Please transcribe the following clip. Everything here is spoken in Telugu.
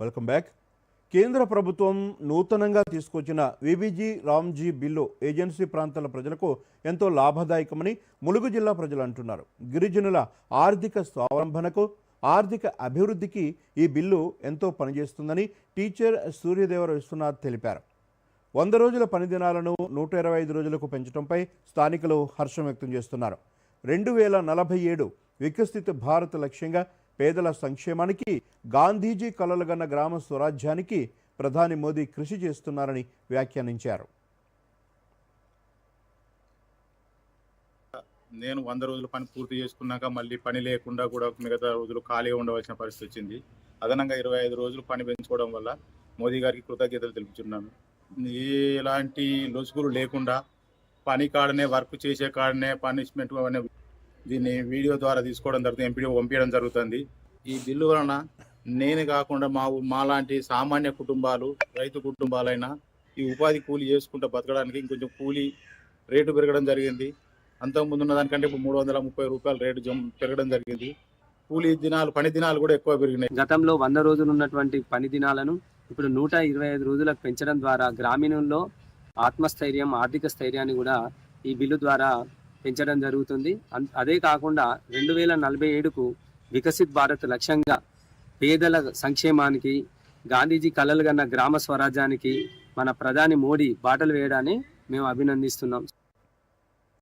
Welcome back. కేంద్ర ప్రభుత్వం నూతనంగా తీసుకొచ్చిన విబిజీ రామ్జీ బిల్లు ఏజెన్సీ ప్రాంతాల ప్రజలకు ఎంతో లాభదాయకమని ములుగు జిల్లా ప్రజలు అంటున్నారు. గిరిజనుల ఆర్థిక స్వావలంబనకు ఆర్థిక అభివృద్ధికి ఈ బిల్లు ఎంతో పనిచేస్తుందని టీచర్ సూర్యదేవర విశ్వనాథ్ తెలిపారు. వంద రోజుల పనిదినాలను నూట ఇరవై ఐదు రోజులకు పెంచడంపై స్థానికులు హర్షం వ్యక్తం చేస్తున్నారు. రెండు వేల నలభై ఏడు వికసిత భారత్ లక్ష్యంగా పేదల సంక్షేమానికి గాంధీజీ కలలుగన్న గ్రామ స్వరాజ్యానికి ప్రధాని మోదీ కృషి చేస్తున్నారని వ్యాఖ్యానించారు. నేను వంద రోజుల పని పూర్తి చేసుకున్నాక మళ్ళీ పని లేకుండా కూడా మిగతా రోజులు ఖాళీగా ఉండవలసిన పరిస్థితి వచ్చింది. అదనంగా ఇరవై ఐదు రోజులు పని పెంచుకోవడం వల్ల మోదీ గారికి కృతజ్ఞతలు తెలుపుతున్నాను ఎలాంటి లొసుగులు లేకుండా పని కాడనే వర్క్ చేసే కాడనే పనిష్మెంట్ అనే దీన్ని వీడియో ద్వారా తీసుకోవడం జరుగుతుంది ఎంపీడీ పంపించడం జరుగుతుంది. ఈ బిల్లు వలన నేను కాకుండా మా మాలాంటి సామాన్య కుటుంబాలు రైతు కుటుంబాలైనా ఈ ఉపాధి కూలీ చేసుకుంటూ బతకడానికి ఇంకొంచెం కూలి రేటు పెరగడం జరిగింది. అంతకుముందు ఉన్న దానికంటే ఇప్పుడు మూడు వందల ముప్పై రూపాయలు రేటు జం పెరగడం జరిగింది. కూలీ దినాలు పని దినాలు కూడా ఎక్కువ పెరిగినాయి. గతంలో వంద రోజులు ఉన్నటువంటి పని దినాలను ఇప్పుడు నూట ఇరవై ఐదు రోజులకు పెంచడం ద్వారా గ్రామీణంలో ఆత్మస్థైర్యం ఆర్థిక స్థైర్యాన్ని కూడా ఈ బిల్లు ద్వారా పెంచడం జరుగుతుంది. అన్- అదే కాకుండా రెండు వేల నలభై ఏడుకు వికసిత్ భారత్ లక్ష్యంగా పేదల సంక్షేమానికి గాంధీజీ కలలు కన్న గ్రామ స్వరాజ్యానికి మన ప్రధాని మోడీ బాటలు వేయడాన్ని మేము అభినందిస్తున్నాం.